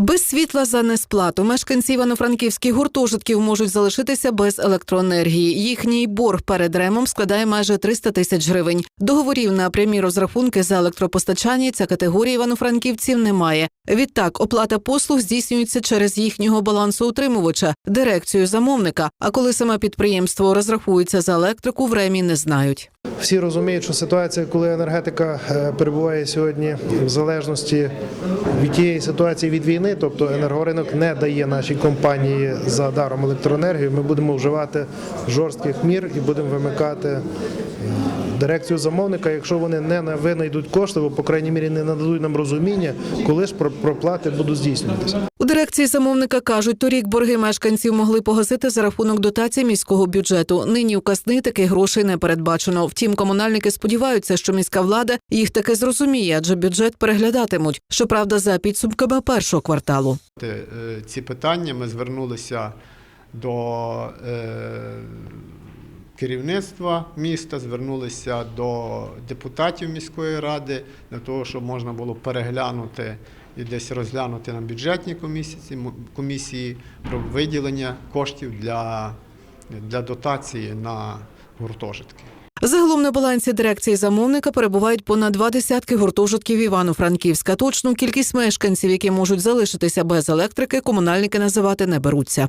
Без світла за несплату мешканці івано-франківських гуртожитків можуть залишитися без електроенергії. Їхній борг перед ремом складає майже 300 тисяч гривень. Договорів на прямі розрахунки за електропостачання ця категорія івано-франківців немає. Відтак, оплата послуг здійснюється через їхнього балансоутримувача, дирекцію замовника. А коли саме підприємство розрахується за електрику, в ремі не знають. Всі розуміють, що ситуація, коли енергетика е, перебуває сьогодні в залежності від тієї ситуації від війни, тобто енергоринок не дає нашій компанії за даром електроенергію. Ми будемо вживати жорстких мір і будемо вимикати е, дирекцію замовника, якщо вони не винайдуть кошти, або по крайній мірі не нададуть нам розуміння, коли ж про- проплати будуть здійснюватися. У дирекції замовника кажуть, торік борги мешканців могли погасити за рахунок дотацій міського бюджету. Нині у казни таких грошей не передбачено. Втім, комунальники сподіваються, що міська влада їх таки зрозуміє, адже бюджет переглядатимуть. Щоправда, за підсумками першого кварталу. Е, ці питання ми звернулися до е, керівництва міста, звернулися до депутатів міської ради для того, щоб можна було переглянути і десь розглянути на бюджетній комісії, комісії про виділення коштів для, для дотації на гуртожитки. Загалом на балансі дирекції замовника перебувають понад два десятки гуртожитків Івано-Франківська. Точну кількість мешканців, які можуть залишитися без електрики, комунальники називати не беруться.